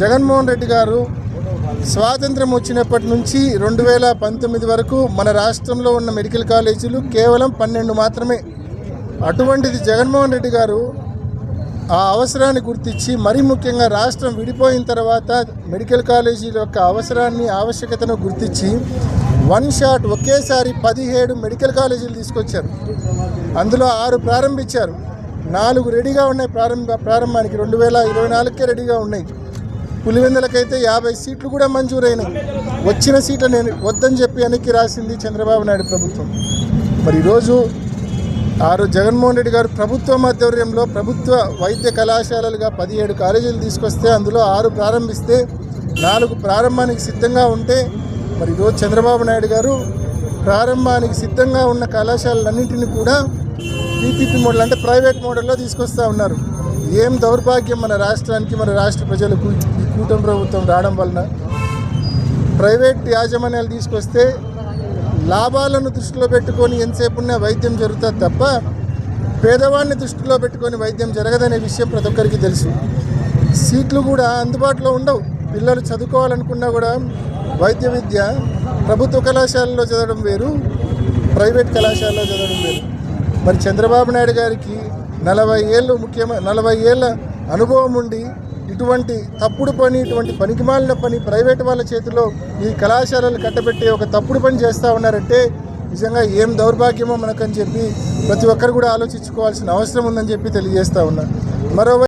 జగన్మోహన్ రెడ్డి గారు స్వాతంత్రం వచ్చినప్పటి నుంచి రెండు వేల పంతొమ్మిది వరకు మన రాష్ట్రంలో ఉన్న మెడికల్ కాలేజీలు కేవలం పన్నెండు మాత్రమే. అటువంటిది జగన్మోహన్ రెడ్డి గారు ఆ అవసరాన్ని గుర్తించి మరీ ముఖ్యంగా రాష్ట్రం విడిపోయిన తర్వాత మెడికల్ కాలేజీల యొక్క అవసరాన్ని ఆవశ్యకతను గుర్తించి వన్ షాట్ ఒకేసారి పదిహేడు మెడికల్ కాలేజీలు తీసుకొచ్చారు. అందులో ఆరు ప్రారంభించారు. నాలుగు రెడీగా ఉన్నాయి. ప్రారంభ ప్రారంభానికి రెండు వేల ఇరవై నాలుగుకే రెడీగా ఉన్నాయి. పులివెందులకైతే యాభై సీట్లు కూడా మంజూరైనాయి. వచ్చిన సీట్లు నేను వద్దని చెప్పి వెనక్కి రాసింది చంద్రబాబు నాయుడు ప్రభుత్వం. మరి ఈరోజు ఆరు జగన్మోహన్ రెడ్డి గారు ప్రభుత్వ ఆధ్వర్యంలో ప్రభుత్వ వైద్య కళాశాలలుగా పదిహేడు కాలేజీలు తీసుకొస్తే అందులో ఆరు ప్రారంభిస్తే నాలుగు ప్రారంభానికి సిద్ధంగా ఉంటే మరి ఈరోజు చంద్రబాబు నాయుడు గారు ప్రారంభానికి సిద్ధంగా ఉన్న కళాశాలలన్నింటినీ కూడా పీపీపీ మోడల్ అంటే ప్రైవేట్ మోడల్లో తీసుకొస్తా ఉన్నారు. ఏం దౌర్భాగ్యం మన రాష్ట్రానికి మన రాష్ట్ర ప్రజలకు ఈ కూటమి ప్రభుత్వం రావడం వలన? ప్రైవేట్ యాజమాన్యాలు తీసుకొస్తే లాభాలను దృష్టిలో పెట్టుకొని ఎంతసేపు ఉన్న వైద్యం జరుగుతుంది తప్ప పేదవాడిని దృష్టిలో పెట్టుకొని వైద్యం జరగదనే విషయం ప్రతి ఒక్కరికి తెలుసు. సీట్లు కూడా అందుబాటులో ఉండవు. పిల్లలు చదువుకోవాలనుకున్నా కూడా వైద్య విద్య ప్రభుత్వ కళాశాలలో చదవడం వేరు ప్రైవేట్ కళాశాలలో చదవడం వేరు. మరి చంద్రబాబు నాయుడు గారికి నలభై ఏళ్ళు ముఖ్యమైన నలభై ఏళ్ళ అనుభవం ఉండి ఇటువంటి తప్పుడు పని ఇటువంటి పనికిమాలిన పని ప్రైవేట్ వాళ్ళ చేతిలో ఈ కళాశాలలు కట్టబెట్టి ఒక తప్పుడు పని చేస్తూ ఉన్నారంటే నిజంగా ఏం దౌర్భాగ్యమో మనకని చెప్పి ప్రతి ఒక్కరు కూడా ఆలోచించుకోవాల్సిన అవసరం ఉందని చెప్పి తెలియజేస్తూ ఉన్నా. మరోవైపు